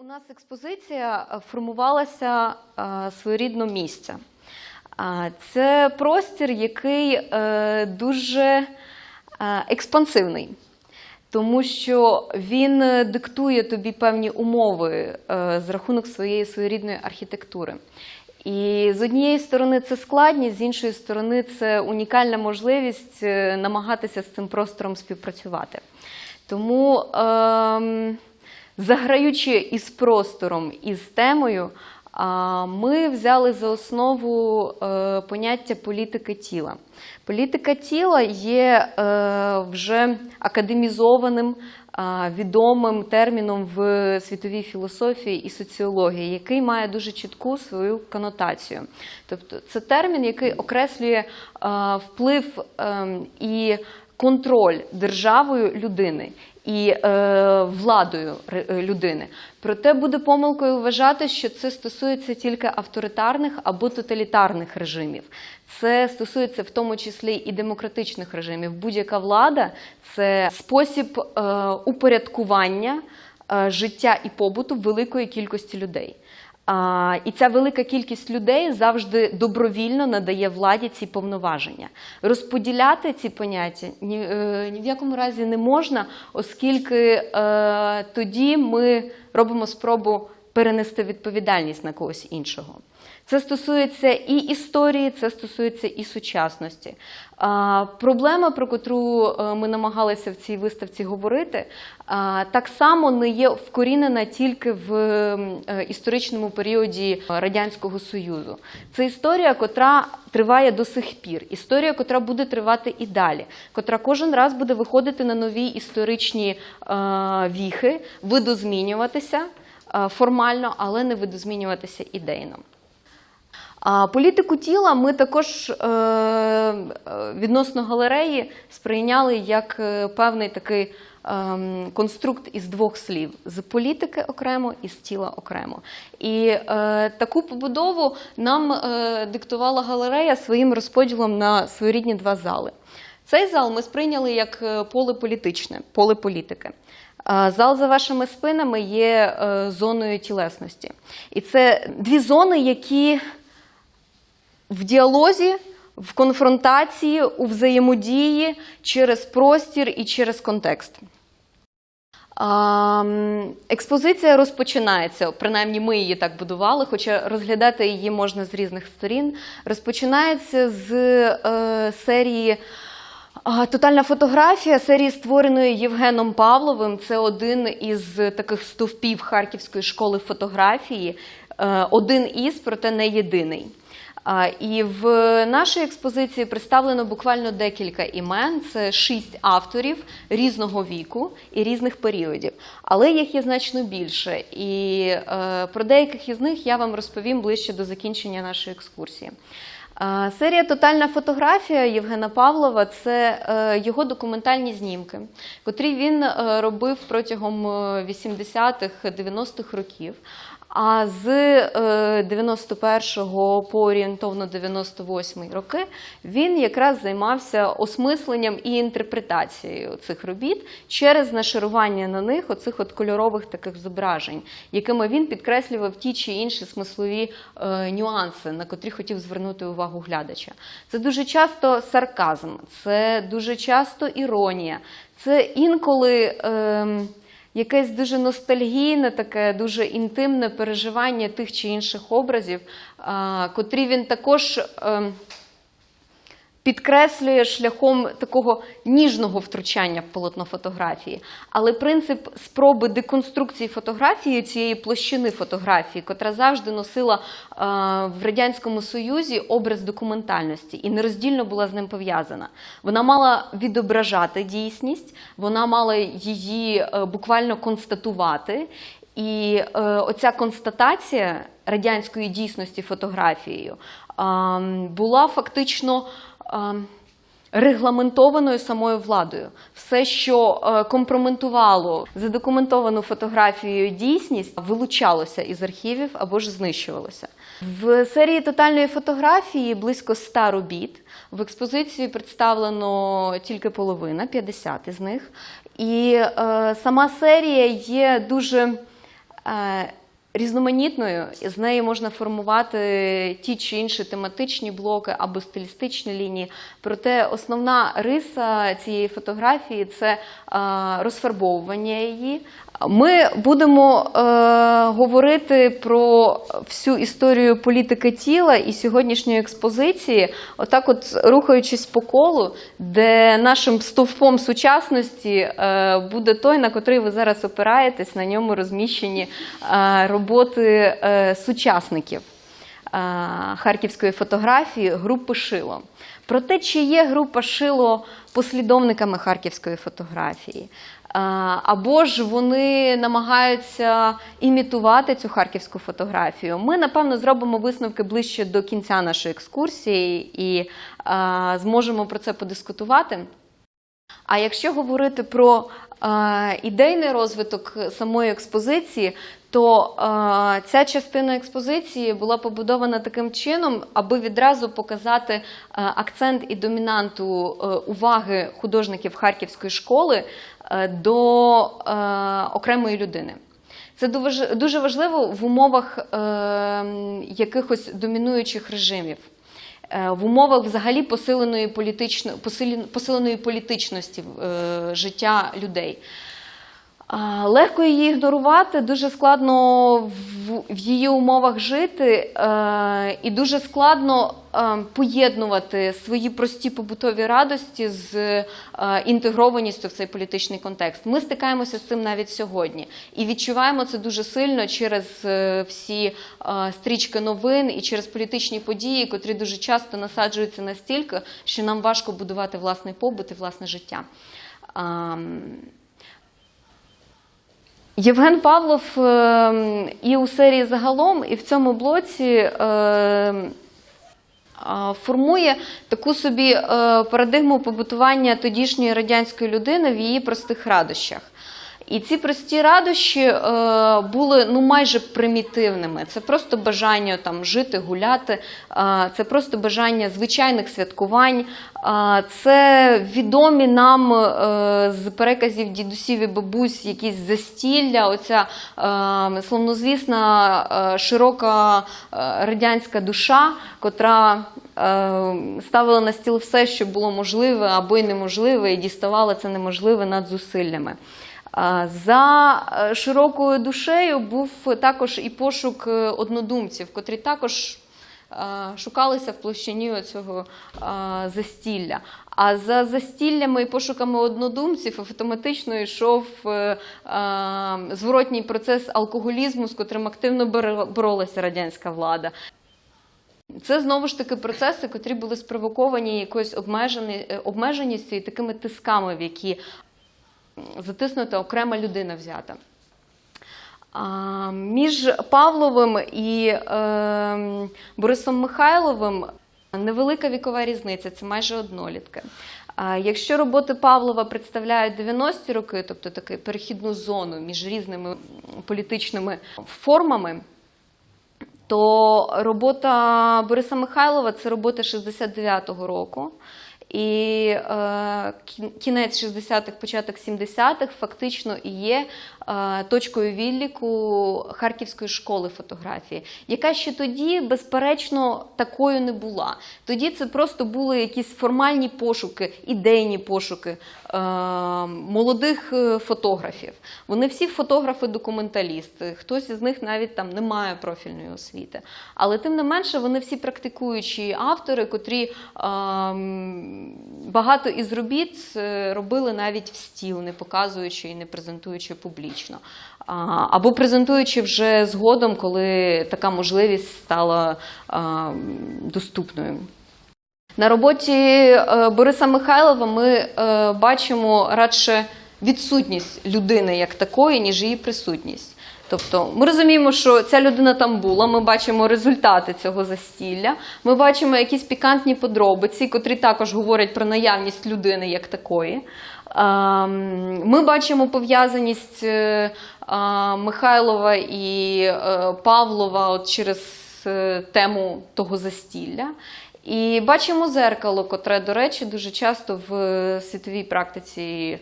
У нас експозиція е, формувалася е, своєрідно місця. Це простір, який е, дуже е, експансивний, тому що він е, диктує тобі певні умови е, з рахунок своєї своєрідної архітектури. І з однієї сторони це складність, з іншої сторони, це унікальна можливість е, намагатися з цим простором співпрацювати. Тому, ем, заграючи із простором, із темою, ми взяли за основу е, поняття політики тіла. Політика тіла є е, вже академізованим, відомим терміном в світовій філософії і соціології, який має дуже чітку свою конотацію. Тобто це термін, який окреслює вплив ем, і контроль державою людини і е, владою е, людини. Проте буде помилкою вважати, що це стосується тільки авторитарних або тоталітарних режимів. Це стосується в тому числі і демократичних режимів. Будь-яка влада це спосіб е, упорядкування е, життя і побуту великої кількості людей. І ця велика кількість людей завжди добровільно надає владі ці повноваження. Розподіляти ці поняття ні, е, ні в якому разі не можна, оскільки е, тоді ми робимо спробу перенести відповідальність на когось іншого. Це стосується і історії, це стосується і сучасності. Проблема, про котру е, ми намагалися в цій виставці говорити, так само не є вкорінена тільки в е, історичному періоді Радянського Союзу. Це історія, котра триває до сих пір, історія, котра буде тривати і далі, котра кожен раз буде виходити на нові історичні е, віхи, видозмінюватися формально, але не видозмінюватися ідейно. А політику тіла ми також е, е, відносно галереї сприйняли як е, певний такий ем, конструкт із двох слів: з політики окремо і з тіла окремо. І е, таку побудову нам е, диктувала галерея своїм розподілом на своєрідні два зали. Цей зал ми сприйняли як поле політичне, поле політики. Зал за вашими спинами є зоною тілесності. І це дві зони, які в діалозі, в конфронтації, у взаємодії через простір і через контекст. Експозиція розпочинається, принаймні ми її так будували, хоча розглядати її можна з різних сторін. Розпочинається з е, серії а, Тотальна фотографія серії створеної Євгеном Павловим. Це один із таких стовпів Харківської школи фотографії, е, один із, проте не єдиний. І в нашій експозиції представлено буквально декілька імен. Це шість авторів різного віку і різних періодів. Але їх є значно більше. І е, про деяких із них я вам розповім ближче до закінчення нашої екскурсії. Е, Серія Тотальна фотографія Євгена Павлова це е, його документальні знімки, котрі він е, робив протягом е, 80-х, 90-х років. А з е, 91-го по орієнтовно 98-й роки він якраз займався осмисленням і інтерпретацією цих робіт через нашарування на них оцих от кольорових таких зображень, якими він підкреслював ті чи інші смислові е, нюанси, на котрі хотів звернути увагу глядача. Це дуже часто сарказм, це дуже часто іронія, це інколи. Е якесь дуже ностальгійне, таке дуже інтимне переживання тих чи інших образів, котрі він також ем, підкреслює шляхом такого ніжного втручання в полотно фотографії. Але принцип спроби деконструкції фотографії цієї площини фотографії, котра завжди носила е, в радянському союзі образ документальності і нероздільно була з ним пов'язана. Вона мала відображати дійсність, вона мала її е, буквально констатувати. І е, оця констатація радянської дійсності фотографією була фактично регламентованою самою владою. Все, що е, компрометувало задокументовану фотографією дійсність, вилучалося із архівів або ж знищувалося. В серії тотальної фотографії близько 100 робіт. В експозиції представлено тільки половина, 50 із них. І е, сама серія є дуже е, різноманітною, з неї можна формувати ті чи інші тематичні блоки або стилістичні лінії. Проте основна риса цієї фотографії це розфарбовування її. Ми будемо е, говорити про всю історію політики тіла і сьогоднішньої експозиції, отак, от рухаючись по колу, де нашим стовпом сучасності е, буде той, на котрий ви зараз опираєтесь, на ньому розміщені е, роботи е, сучасників е, харківської фотографії групи Шило. Про те, чи є група Шило послідовниками харківської фотографії. Або ж вони намагаються імітувати цю харківську фотографію. Ми, напевно, зробимо висновки ближче до кінця нашої екскурсії і зможемо про це подискутувати. А якщо говорити про ідейний розвиток самої експозиції, то е, ця частина експозиції була побудована таким чином, аби відразу показати е, акцент і домінанту е, уваги художників Харківської школи е, до е, окремої людини. Це дуже- важливо в умовах е, якихось домінуючих режимів. Е, в умовах взагалі посиленої, політично, посиленої політичності е, життя людей. Легко її ігнорувати, дуже складно в, її умовах жити, е, і дуже складно е, поєднувати свої прості побутові радості з е, інтегрованістю в цей політичний контекст. Ми стикаємося з цим навіть сьогодні і відчуваємо це дуже сильно через всі стрічки новин і через політичні події, котрі дуже часто насаджуються настільки, що нам важко будувати власний побут і власне життя. Євген Павлов е, і у серії загалом, і в цьому блоці е, формує таку собі е, парадигму побутування тодішньої радянської людини в її простих радощах. І ці прості радощі е, були ну майже примітивними. Це просто бажання там жити, гуляти, е, це просто бажання звичайних святкувань. е, це відомі нам е, з переказів дідусів і бабусь якісь застілля, оця е, словнозвісна е, широка е, радянська душа, котра е, ставила на стіл все, що було можливе або й неможливе, і діставала це неможливе над зусиллями. За е, широкою душею був також і пошук е, однодумців, котрі також е, шукалися в площині цього застілля. А за застіллями і пошуками однодумців автоматично йшов зворотній процес алкоголізму, з котрим активно боролася радянська влада. Це знову ж таки процеси, котрі були спровоковані якоюсь обмеженістю і такими тисками, в які затиснута окрема людина взята. Між Павловим і е, Борисом Михайловим невелика вікова різниця, це майже однолітки. Якщо роботи Павлова представляють 90-ті роки, тобто таку перехідну зону між різними політичними формами, то робота Бориса Михайлова це робота 69-го року. І е, кінець 60-х, початок 70-х фактично і є е, точкою відліку Харківської школи фотографії, яка ще тоді, безперечно, такою не була. Тоді це просто були якісь формальні пошуки, ідейні пошуки е, молодих е, фотографів. Вони всі фотографи-документалісти. Хтось із них навіть там не має профільної освіти. Але тим не менше, вони всі практикуючі автори, котрі ем, багато із робіт е, робили навіть в стіл, не показуючи і не презентуючи публічно. Або презентуючи вже згодом, коли така можливість стала доступною. На роботі е, Бориса Михайлова ми е, бачимо радше відсутність людини як такої, ніж її присутність. Тобто ми розуміємо, що ця людина там була, ми бачимо результати цього застілля, ми бачимо якісь пікантні подробиці, котрі також говорять про наявність людини як такої. Ем, Ми бачимо пов'язаність е, Михайлова і е, Павлова через е, тему того застілля. І бачимо зеркало, котре, до речі, дуже часто в світовій практиці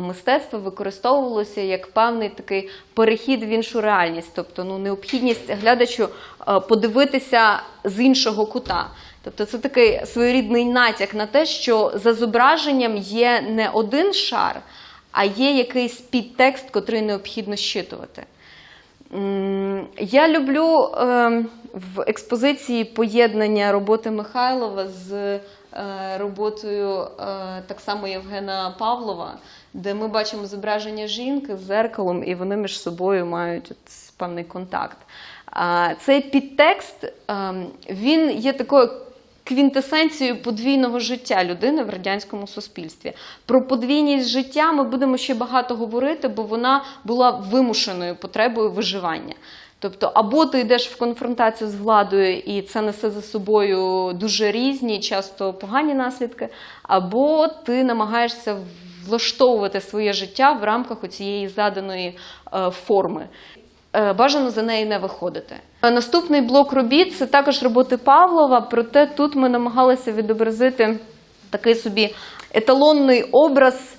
мистецтва використовувалося як певний такий перехід в іншу реальність, тобто ну, необхідність глядачу подивитися з іншого кута. Тобто це такий своєрідний натяк на те, що за зображенням є не один шар, а є якийсь підтекст, котрий необхідно щитувати. Я люблю е, в експозиції поєднання роботи Михайлова з е, роботою е, так само Євгена Павлова, де ми бачимо зображення жінки з зеркалом, і вони між собою мають от певний контакт. Цей підтекст е, він є такою квінтесенцією подвійного життя людини в радянському суспільстві. Про подвійність життя ми будемо ще багато говорити, бо вона була вимушеною потребою виживання. Тобто, або ти йдеш в конфронтацію з владою, і це несе за собою дуже різні, часто погані наслідки, або ти намагаєшся влаштовувати своє життя в рамках цієї заданої е, форми. Е, Бажано за неї не виходити. Е, Наступний блок робіт це також роботи Павлова, проте тут ми намагалися відобразити такий собі еталонний образ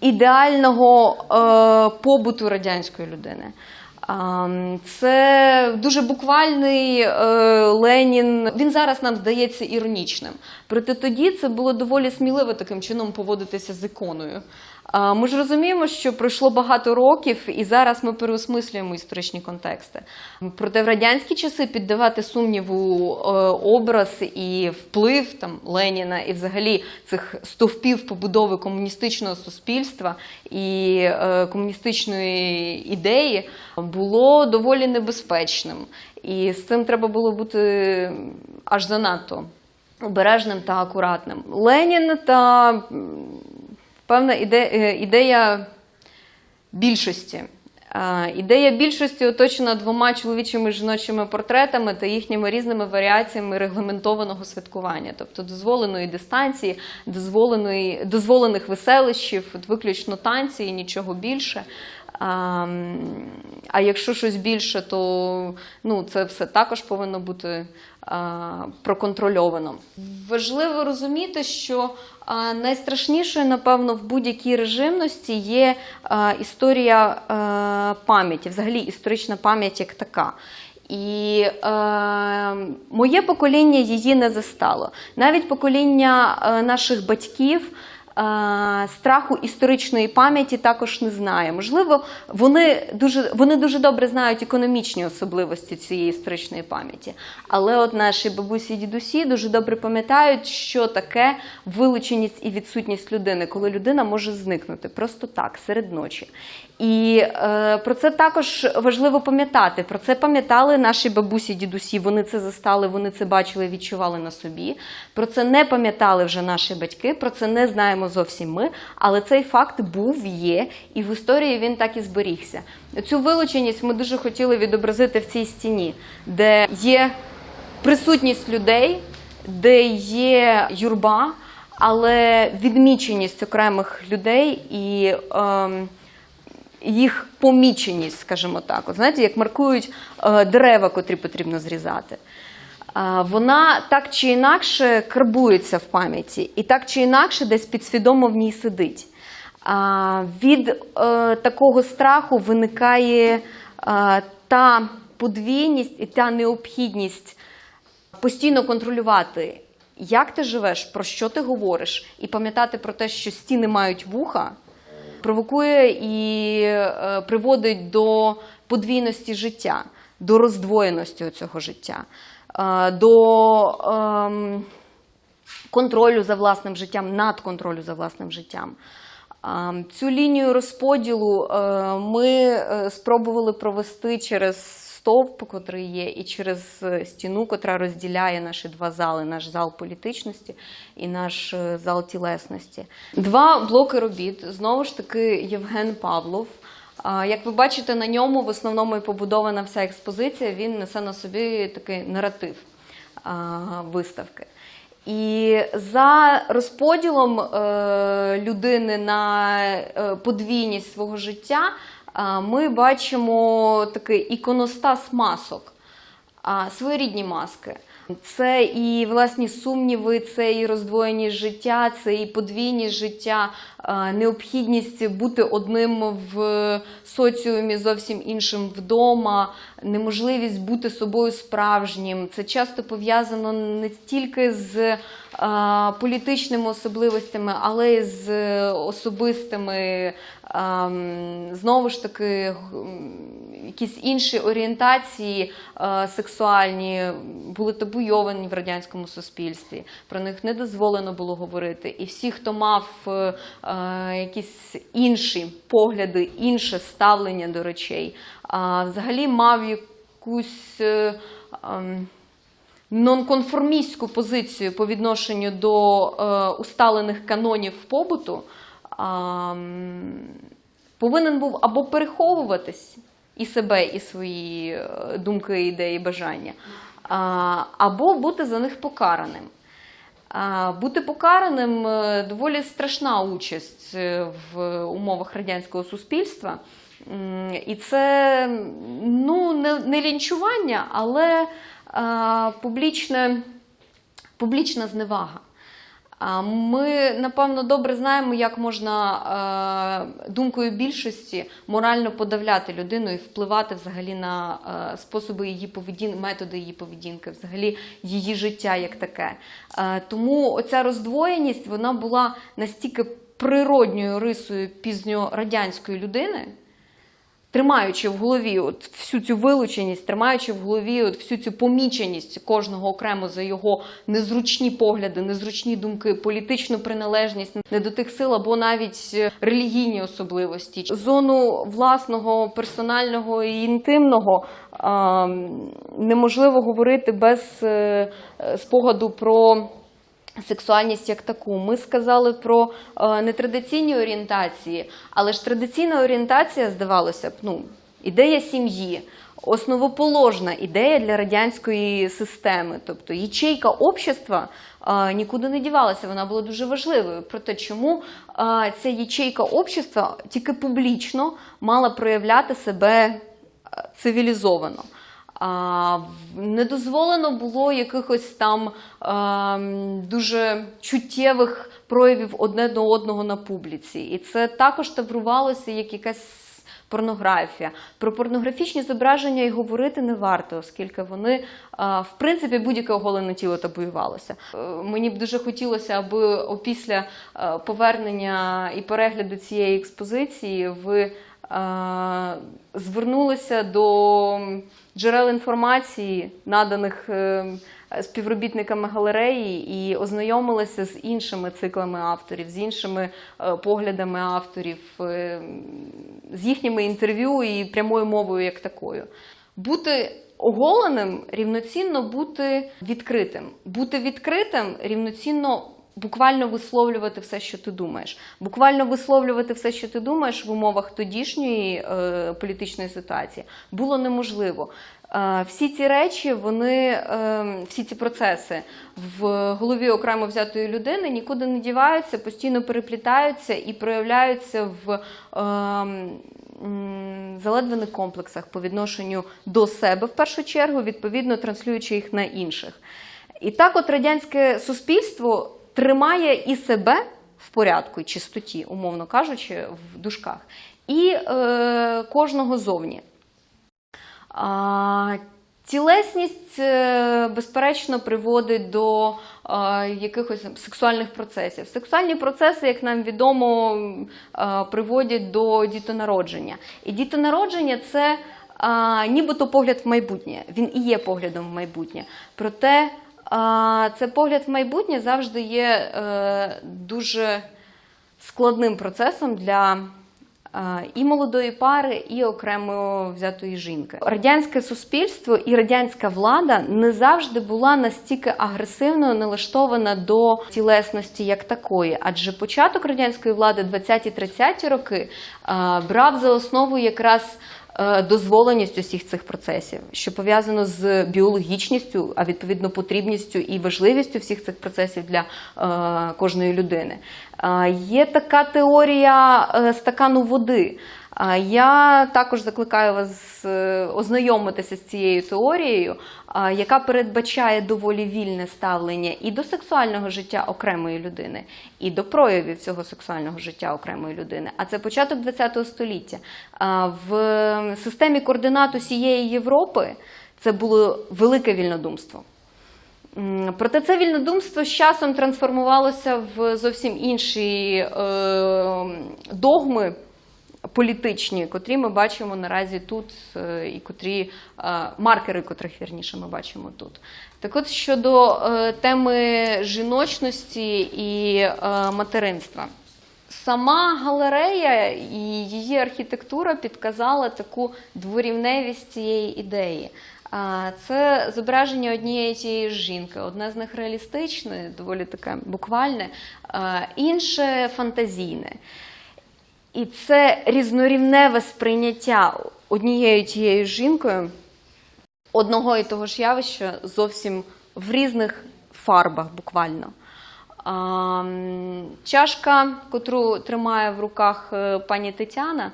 ідеального е, побуту радянської людини. Це дуже буквальний е, Ленін. Він зараз нам здається іронічним. Проте тоді це було доволі сміливо таким чином поводитися з іконою. Ми ж розуміємо, що пройшло багато років, і зараз ми переосмислюємо історичні контексти. Проте в радянські часи піддавати сумніву е, образ і вплив там Леніна і взагалі цих стовпів побудови комуністичного суспільства і е, комуністичної ідеї було доволі небезпечним. І з цим треба було бути аж занадто обережним та акуратним. Ленін та певна іде- е, ідея більшості. Ідея більшості оточена двома чоловічими і жіночими портретами та їхніми різними варіаціями регламентованого святкування, тобто дозволеної дистанції, дозволеної, дозволених веселищів, виключно танці і нічого більше. А, а якщо щось більше, то ну, це все також повинно бути а, проконтрольовано. Важливо розуміти, що а, найстрашнішою, напевно, в будь-якій режимності є а, історія а, пам'яті, взагалі історична пам'ять як така. І е, моє покоління її не застало. Навіть покоління е, наших батьків. Е, Страху історичної пам'яті також не знає. Можливо, вони дуже, вони дуже добре знають економічні особливості цієї історичної пам'яті. Але от наші бабусі і дідусі дуже добре пам'ятають, що таке вилученість і відсутність людини, коли людина може зникнути просто так, серед ночі. І е, про це також важливо пам'ятати. Про це пам'ятали наші бабусі, дідусі. Вони це застали, вони це бачили, відчували на собі. Про це не пам'ятали вже наші батьки. Про це не знаємо зовсім ми. Але цей факт був, є, і в історії він так і зберігся. Цю вилученість ми дуже хотіли відобразити в цій стіні, де є присутність людей, де є юрба, але відміченість окремих людей і. ем, їх поміченість, скажімо так. От знаєте, як маркують е, дерева, котрі потрібно зрізати. Вона так чи інакше карбується в пам'яті, і так чи інакше десь підсвідомо в ній сидить. Від е, такого страху виникає е, та подвійність і та необхідність постійно контролювати, як ти живеш, про що ти говориш, і пам'ятати про те, що стіни мають вуха, провокує і е, приводить до подвійності життя, до роздвоєності цього життя, до ем, контролю за власним життям, надконтролю за власним життям. Ем, Цю лінію розподілу е, ми е, спробували провести через стовп, котрий є, і через е, стіну, котра розділяє наші два зали: наш зал політичності і наш е, зал тілесності. Два блоки робіт. Знову ж таки, Євген Павлов. Як ви бачите, на ньому в основному і побудована вся експозиція. Він несе на собі такий наратив виставки. І за розподілом е, людини на е, подвійність свого життя ми бачимо такий іконостас масок, своєрідні маски. Це і власні сумніви, це і роздвоєність життя, це і подвійність життя, необхідність бути одним в соціумі, зовсім іншим вдома, неможливість бути собою справжнім. Це часто пов'язано не тільки з політичними особливостями, але й з особистими. Знову ж таки, якісь інші орієнтації е, сексуальні були табуйовані в радянському суспільстві. Про них не дозволено було говорити. І всі, хто мав е, е, якісь інші погляди, інше ставлення до речей, а взагалі мав якусь. е, ем, нонконформістську позицію по відношенню до е, усталених канонів побуту, м, повинен був або переховуватись і себе, і свої е, думки, ідеї, бажання, або бути за них покараним. Бути покараним е, доволі страшна участь е, в умовах радянського суспільства. І це ну, не, не лінчування, але а, публічне, публічна зневага. Ми, напевно, добре знаємо, як можна е, думкою більшості морально подавляти людину і впливати взагалі на е, способи її поведінки, методи її поведінки, взагалі її життя як таке. Е, Тому оця роздвоєність вона була настільки природньою рисою пізньорадянської людини тримаючи в голові от всю цю вилученість, тримаючи в голові от всю цю поміченість кожного окремо за його незручні погляди, незручні думки, політичну приналежність не до тих сил або навіть е, релігійні особливості, зону власного персонального і інтимного неможливо говорити без е, е, спогаду про. Сексуальність як таку. Ми сказали про е, нетрадиційні орієнтації, але ж традиційна орієнтація, здавалося б, ну, ідея сім'ї, основоположна ідея для радянської системи. Тобто ячейка общества е, нікуди не дівалася, вона була дуже важливою. Про те, чому е, ця ячейка общества тільки публічно мала проявляти себе е, цивілізовано. Не дозволено було якихось там а, дуже чуттєвих проявів одне до одного на публіці. І це також таврувалося як якась порнографія. Про порнографічні зображення і говорити не варто, оскільки вони, в принципі, будь-яке оголене тіло табуювалося. Е, Мені б дуже хотілося, аби опісля е, повернення і перегляду цієї експозиції ви е, звернулися до джерел інформації, наданих е, співробітниками галереї, і ознайомилися з іншими циклами авторів, з іншими е, поглядами авторів, е, з їхніми інтерв'ю і прямою мовою як такою. Бути оголеним рівноцінно бути відкритим. Бути відкритим рівноцінно буквально висловлювати все, що ти думаєш. Буквально висловлювати все, що ти думаєш в умовах тодішньої е, політичної ситуації було неможливо. Е, Всі ці речі, вони, е, всі ці процеси в голові окремо взятої людини нікуди не діваються, постійно переплітаються і проявляються в е, заледвених комплексах по відношенню до себе в першу чергу, відповідно транслюючи їх на інших. І так, от радянське суспільство тримає і себе в порядку чистоті, умовно кажучи, в дужках, і е, кожного зовні. А, тілесність, е, безперечно, приводить до е, якихось сексуальних процесів. Сексуальні процеси, як нам відомо, е, приводять до дітонародження. І дітонародження це а, нібито погляд в майбутнє. Він і є поглядом в майбутнє. Проте це погляд в майбутнє завжди є е, дуже складним процесом для е, і молодої пари, і окремо взятої жінки. Радянське суспільство і радянська влада не завжди була настільки агресивно налаштована до тілесності як такої, адже початок радянської влади 20-30 роки е, брав за основу якраз дозволеність усіх цих процесів, що пов'язано з біологічністю, а відповідно потрібністю і важливістю всіх цих процесів для е, кожної людини. Е, Є така теорія е, стакану води. Я також закликаю вас е, ознайомитися з цією теорією, яка передбачає доволі вільне ставлення і до сексуального життя окремої людини, і до проявів цього сексуального життя окремої людини. А це початок ХХ століття. В системі координат усієї Європи це було велике вільнодумство. Проте це вільнодумство з часом трансформувалося в зовсім інші е, догми політичні, котрі ми бачимо наразі тут, е, і котрі е, маркери, котрих вірніше ми бачимо тут. Так от щодо е, теми жіночності і материнства. Сама галерея і її архітектура підказала таку дворівневість цієї ідеї. Це зображення однієї тієї ж жінки. Одне з них реалістичне, доволі таке буквальне, інше фантазійне. І це різнорівневе сприйняття однією тією жінкою одного і того ж явища зовсім в різних фарбах буквально. Чашка, котру тримає в руках е, пані Тетяна,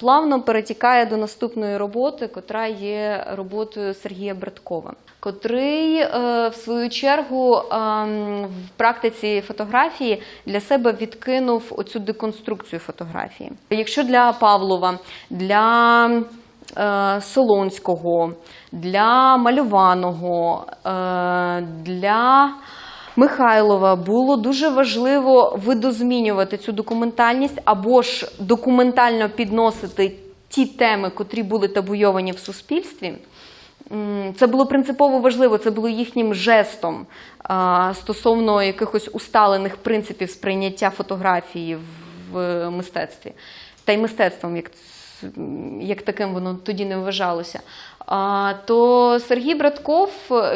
плавно перетікає до наступної роботи, котра є роботою Сергія Браткова, котрий, е, в свою чергу, в практиці фотографії для себе відкинув оцю деконструкцію фотографії. Якщо для Павлова, для е, Солонського, для Малюваного, е, для Михайлова було дуже важливо видозмінювати цю документальність або ж документально підносити ті теми, котрі були табуйовані в суспільстві. Це було принципово важливо, це було їхнім жестом стосовно якихось усталених принципів сприйняття фотографії в мистецтві. Та й мистецтвом, як, як таким воно тоді не вважалося. А, то Сергій Братков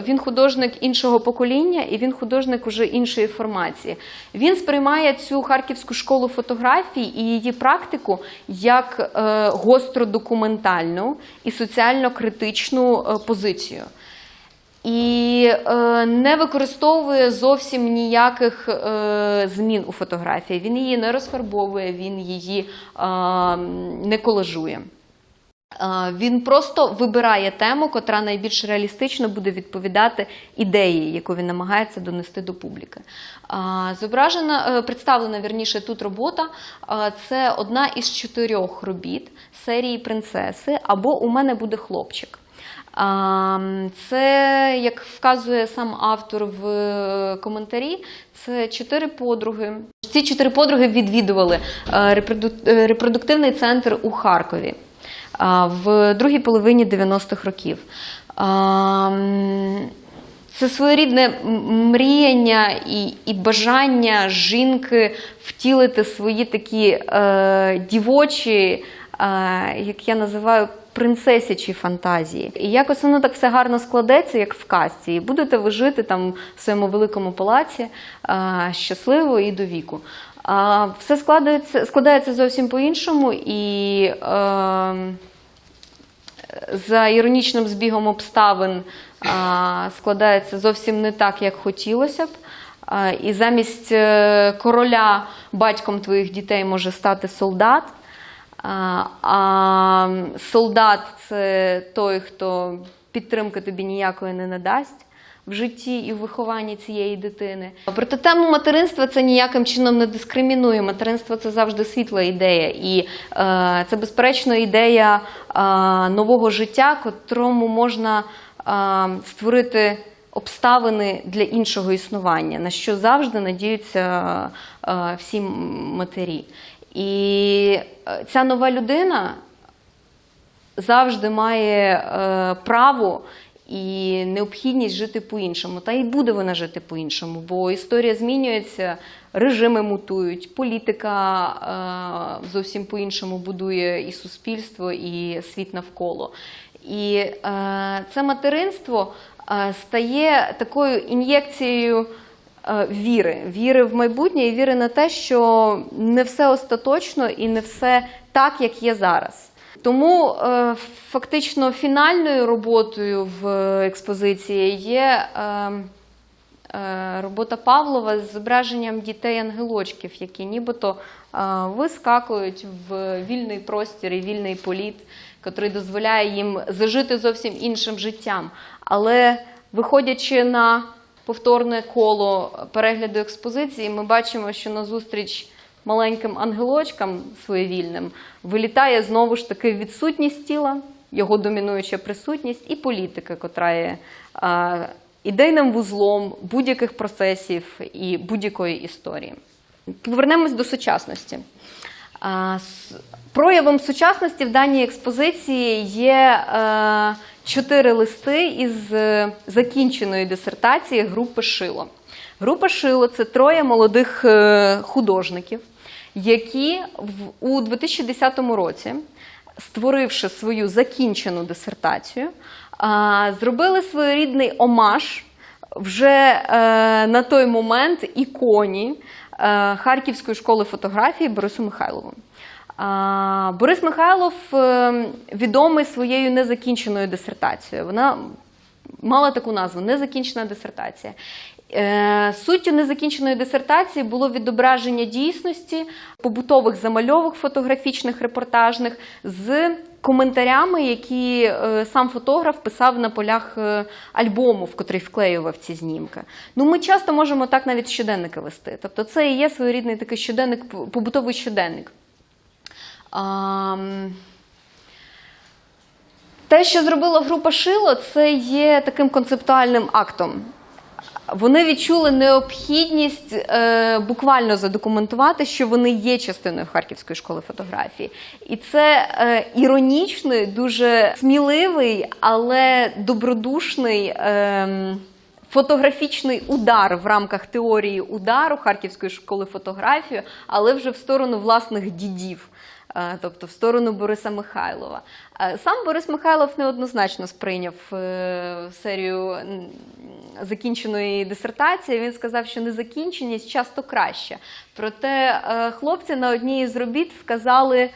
він художник іншого покоління і він художник уже іншої формації. Він сприймає цю харківську школу фотографій і її практику як е, гостро документальну і соціально критичну е, позицію. І е, не використовує зовсім ніяких е, змін у фотографії. Він її не розфарбовує, він її е, не колажує. Е, Він просто вибирає тему, котра найбільш реалістично буде відповідати ідеї, яку він намагається донести до публіки. А, Зображена, е, представлена вірніше тут робота. Це одна із чотирьох робіт серії принцеси або У мене буде хлопчик. Це, як вказує сам автор в е, коментарі, це чотири подруги. Ці чотири подруги відвідували е, е, репродуктивний центр у Харкові в другій половині 90-х років. Це своєрідне мріяння і, і бажання жінки втілити свої такі е, дівочі, е, як я називаю, принцесячі фантазії. І якось воно так все гарно складеться, як в казці. І будете ви жити там в своєму великому палаці е, щасливо і до віку. А все складається, складається зовсім по-іншому, і е, за іронічним збігом обставин а, складається зовсім не так, як хотілося б. А, І замість е, короля батьком твоїх дітей може стати солдат. А, солдат це той, хто підтримки тобі ніякої не надасть в житті і в вихованні цієї дитини. Проте тему материнства це ніяким чином не дискримінує. Материнство це завжди світла ідея, і е, це безперечно ідея е, нового життя, котрому можна е, створити обставини для іншого існування, на що завжди надіються е, всі матері. І е, ця нова людина завжди має е, право і необхідність жити по-іншому. Та й буде вона жити по-іншому, бо історія змінюється, режими мутують, політика е, зовсім по-іншому будує і суспільство, і світ навколо. І е, це материнство е, стає такою ін'єкцією. Е, Віри, віри в майбутнє і віри на те, що не все остаточно і не все так, як є зараз. Тому е, фактично фінальною роботою в експозиції є е, робота Павлова з зображенням дітей-ангелочків, які нібито вискакують в вільний простір і вільний політ, який дозволяє їм зажити зовсім іншим життям. Але виходячи на повторне коло перегляду експозиції, ми бачимо, що назустріч маленьким ангелочкам своєвільним вилітає знову ж таки відсутність тіла, його домінуюча присутність і політика, котра є ідейним вузлом будь-яких процесів і будь-якої історії. Повернемось до сучасності. Проявом сучасності в даній експозиції є е, чотири листи із е, закінченої дисертації групи Шило. Група Шило це троє молодих е, художників, які у 2010 році, створивши свою закінчену дисертацію, зробили своєрідний омаж вже е, на той момент іконі Харківської школи фотографії Борису Михайлову. Борис Михайлов е, відомий своєю незакінченою дисертацією. Вона мала таку назву незакінчена дисертація. Е, Суттю незакінченої дисертації було відображення дійсності побутових замальовок фотографічних, репортажних з коментарями, які е, сам фотограф писав на полях е, альбому, в котрий вклеював ці знімки. Ну, ми часто можемо так навіть щоденники вести. Тобто, це і є своєрідний такий щоденник, побутовий щоденник. Ам, те, що зробила група Шило, це є таким концептуальним актом. Вони відчули необхідність е, буквально задокументувати, що вони є частиною Харківської школи фотографії. І це е, іронічний, дуже сміливий, але добродушний. Е, Фотографічний удар в рамках теорії удару Харківської школи фотографії, але вже в сторону власних дідів, тобто в сторону Бориса Михайлова. Сам Борис Михайлов неоднозначно сприйняв е, серію закінченої дисертації. Він сказав, що незакінченість часто краще. Проте е, хлопці на одній із робіт вказали е,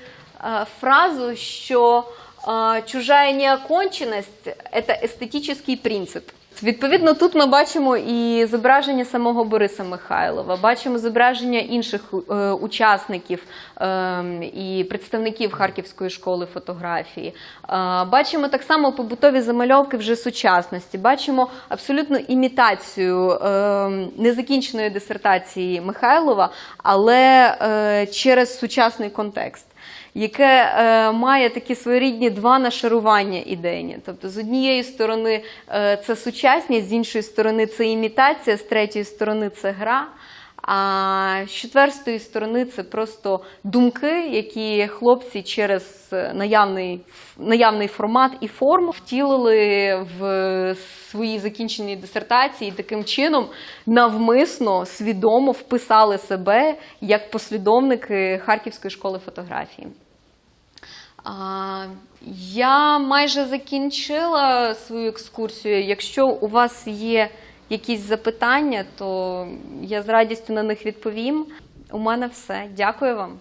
фразу, що чужая неоконченность – це естетичний принцип. Відповідно, тут ми бачимо і зображення самого Бориса Михайлова, бачимо зображення інших е, учасників е, і представників Харківської школи фотографії. Е, бачимо так само побутові замальовки вже сучасності. Бачимо абсолютну імітацію е, незакінченої дисертації Михайлова, але е, через сучасний контекст яке е, має такі своєрідні два нашарування ідейні. Тобто, з однієї сторони е, це сучасність, з іншої сторони це імітація, з третьої сторони це гра. А з четвертої сторони це просто думки, які хлопці через наявний, наявний формат і форму втілили в свої закінчені дисертації і таким чином навмисно, свідомо вписали себе як послідовники Харківської школи фотографії. Я майже закінчила свою екскурсію. Якщо у вас є якісь запитання, то я з радістю на них відповім. У мене все. Дякую вам.